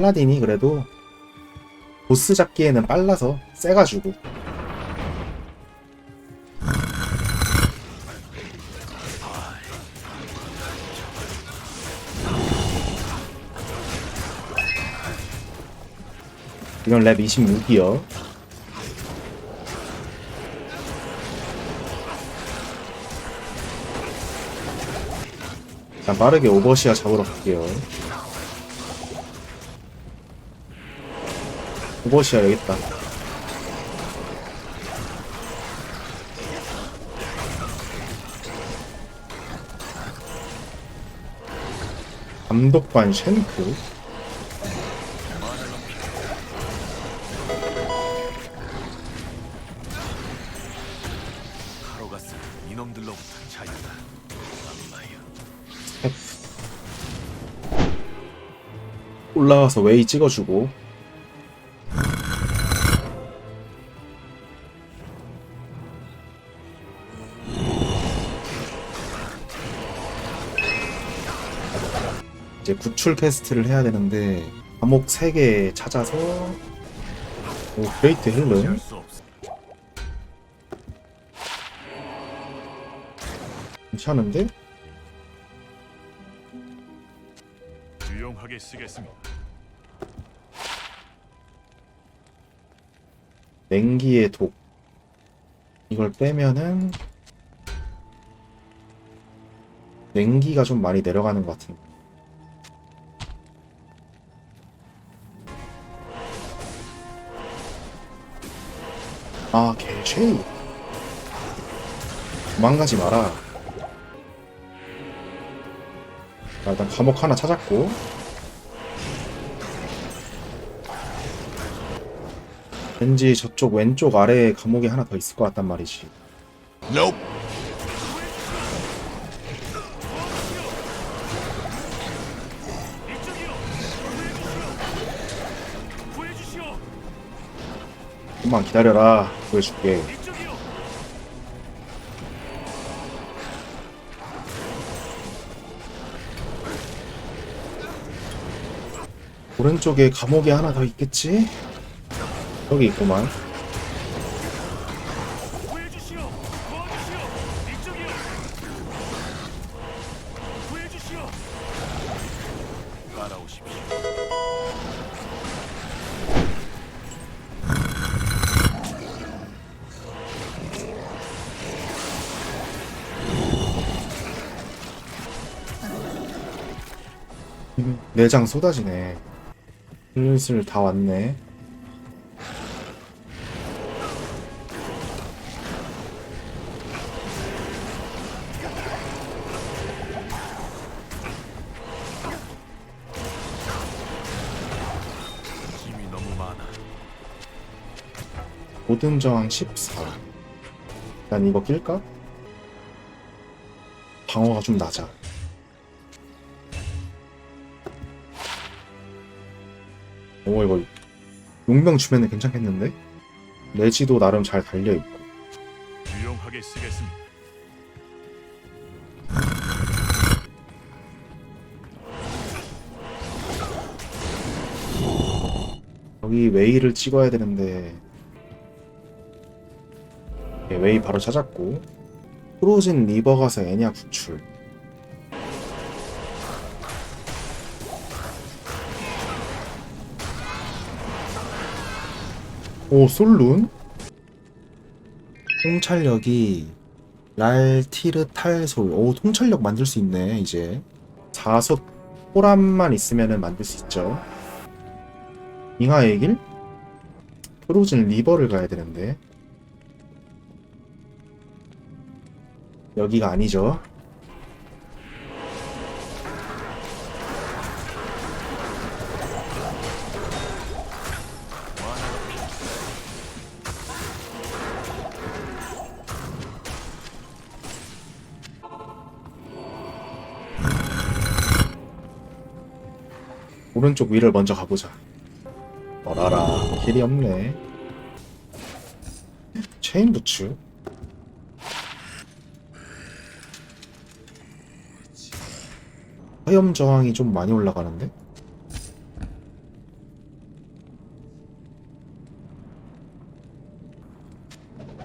팔라딘이 그래도 보스 잡기에는 빨라서 세가지고. 이건 랩 26이요. 일단 빠르게 오버시아 잡으러 갈게요 오버시아 여기 있다 감독관. 악마여. 올라와서 웨이 찍어주고 이제 구출 퀘스트를 해야 되는데 감옥 3개 찾아서 오 그레이트 힐름. 괜찮은데? 유용하게 쓰겠습니다. 냉기의 독 이걸 빼면은 냉기가 좀 많이 내려가는 것 같은데 아 개쉐이. 도망가지 마라. 자, 일단 감옥 하나 찾았고. 왠지 저쪽 왼쪽 아래에 감옥이 하나 더 있을 것 같단 말이지. 구 좀만 기다려라. 보여줄게. 오른쪽에 감옥이 하나 더 있겠지? 여기 있구만. 따라오십시오. 내장 쏟아지네. 슬슬 다 왔네. 모든 저항 14. 난 이거 낄까? 방어가 좀 낮아. 오 이거 용병 주면은 괜찮겠는데? 레지도 나름 잘 달려 있고 유용하게 쓰겠습니다. 여기 웨이를 찍어야 되는데 예, 웨이 바로 찾았고 프로진 리버 가서 애냐 구출 오 솔룬? 통찰력이 랄티르탈솔 오 통찰력 만들 수 있네 이제. 사솥 호람만 있으면 만들 수 있죠. 잉하의 길? 프로즌 리버를 가야 되는데. 여기가 아니죠 오른쪽 위를 먼저 가보자. 어라라 길이 없네. 체인 부츠? 화염 저항이 좀 많이 올라가는데?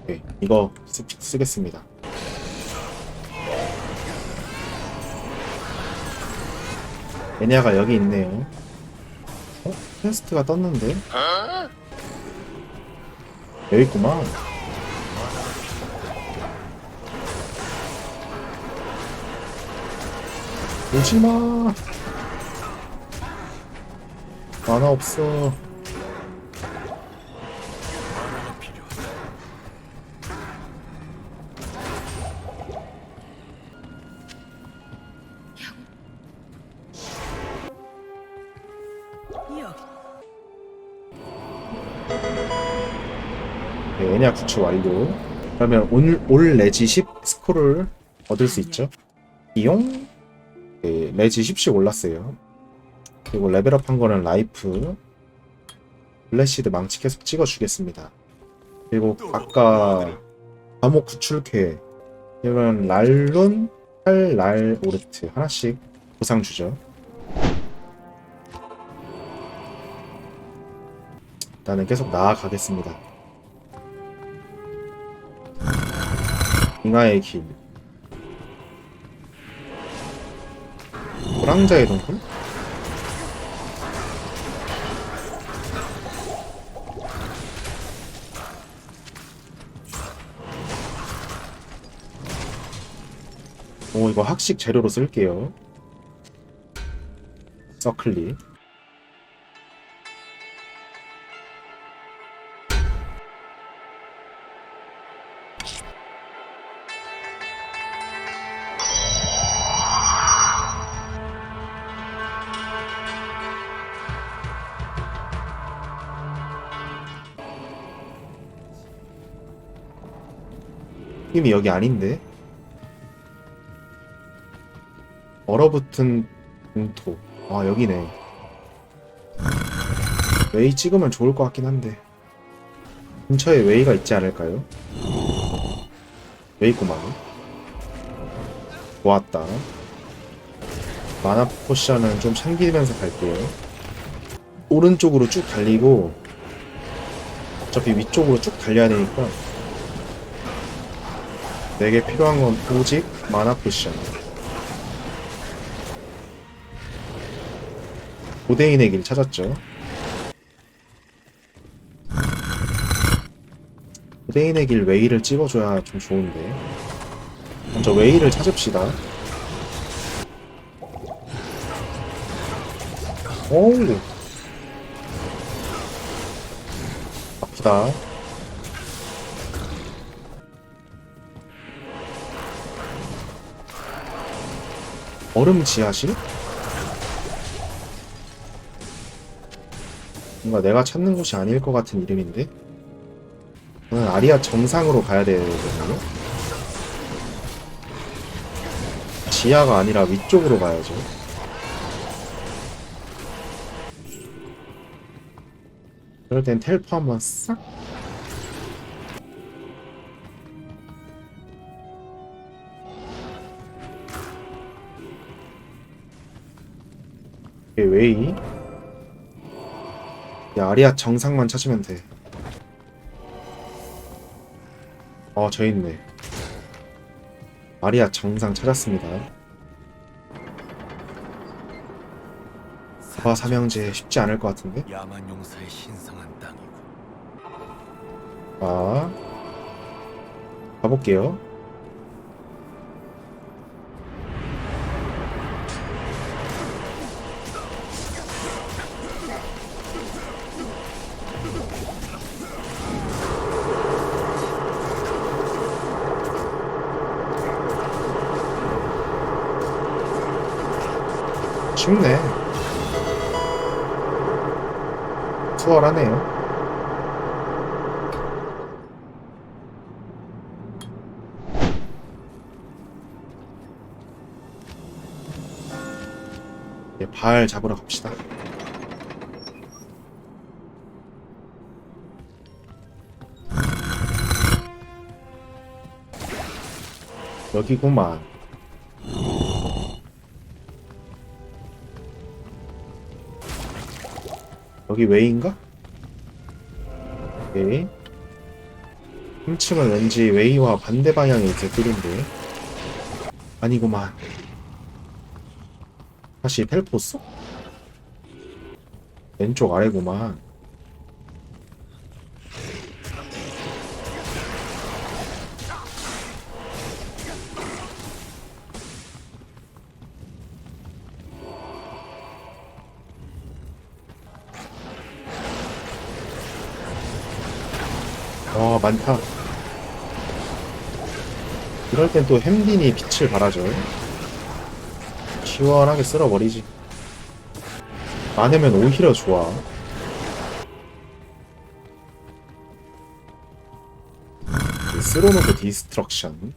오케이, 이거 쓰, 쓰겠습니다. 애니아가 여기 있네요. 어? 퀘스트가 떴는데? 여기 있구만. 오지마! 만화 없어. 네, 애니아 구축 완료. 그러면 올, 올 레지 10 스코를 얻을 수 있죠. 이용? 네, 레지 10씩 올랐어요. 그리고 레벨업 한 거는 라이프. 블래시드 망치 계속 찍어주겠습니다. 그리고 아까 감옥 구출캐. 이건 랄룬, 팔랄 오르트 하나씩 보상 주죠. 나는 계속 나아가겠습니다. 잉하의 길. 호랑자의 동굴? 오 이거 학식 재료로 쓸게요. 서클리 힘이 여기 아닌데. 얼어붙은 공토 아 여기네. 웨이 찍으면 좋을 것 같긴 한데. 근처에 웨이가 있지 않을까요? 웨이 있구만 좋았다. 마나 포션은 좀 챙기면서 갈게요. 오른쪽으로 쭉 달리고 어차피 위쪽으로 쭉 달려야 되니까 내게 필요한 건 오직 마나 포션. 고대인의 길 찾았죠. 고대인의 길 웨이를 찍어줘야 좀 좋은데. 먼저 웨이를 찾읍시다. 오우. 아프다 얼음 지하실? 뭔가 내가 찾는 곳이 아닐 것 같은 이름인데? 저는 아리아 정상으로 가야 되거든요? 지하가 아니라 위쪽으로 가야죠. 그럴 땐 텔포 한번 싹 웨이 야, 아리아 정상만 찾으면 돼. 어, 저 있네. 아리아 정상 찾았습니다. 와, 삼형제 쉽지 않을 것 같은데? 야만 용사의 신성한 땅이고 자, 가볼게요. 쉽네. 수월하네요. 이제 발 잡으러 갑시다. 여기구만. 여기 웨이인가? 오케이. 힘층은 왠지 웨이와 반대 방향의 개꿀인데 아니구만 다시 펠포스? 왼쪽 아래구만 와 많다. 이럴 땐 또 햄딘이 빛을 발하죠. 시원하게 쓸어버리지. 많으면 오히려 좋아. 쓸어놓고 디스트럭션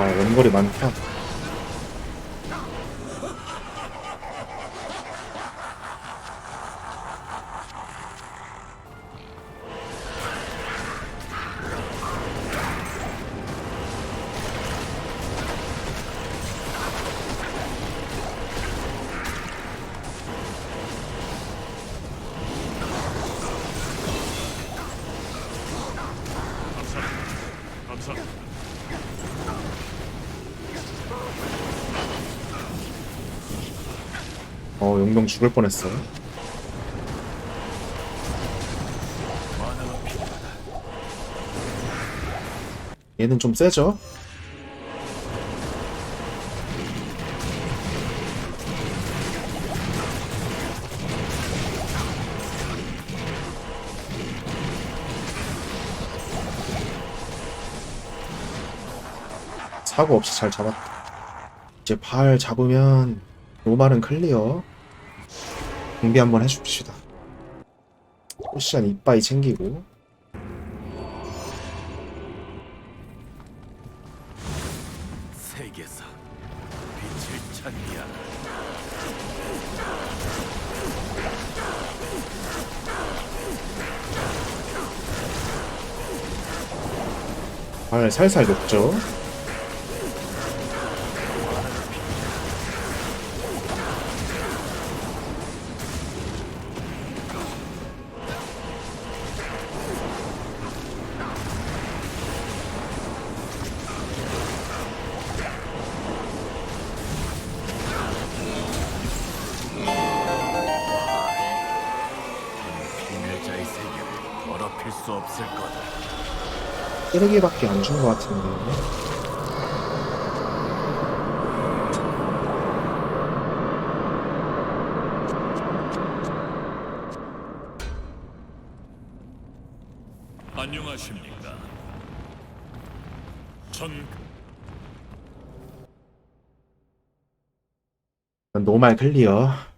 아 원거리 많다 어 용병 죽을 뻔했어. 얘는 좀 세죠? 사고 없이 잘 잡았다. 이제 발 잡으면 노말은 클리어. 준비 한번 해줍시다. 포시안 이빠이 챙기고 세계사 빛을 찬미하라. 발 살살 녹죠. 없을 거다. 찌르기밖에 안 준 것 같은데. 안녕하십니까. 전 노말 클리어.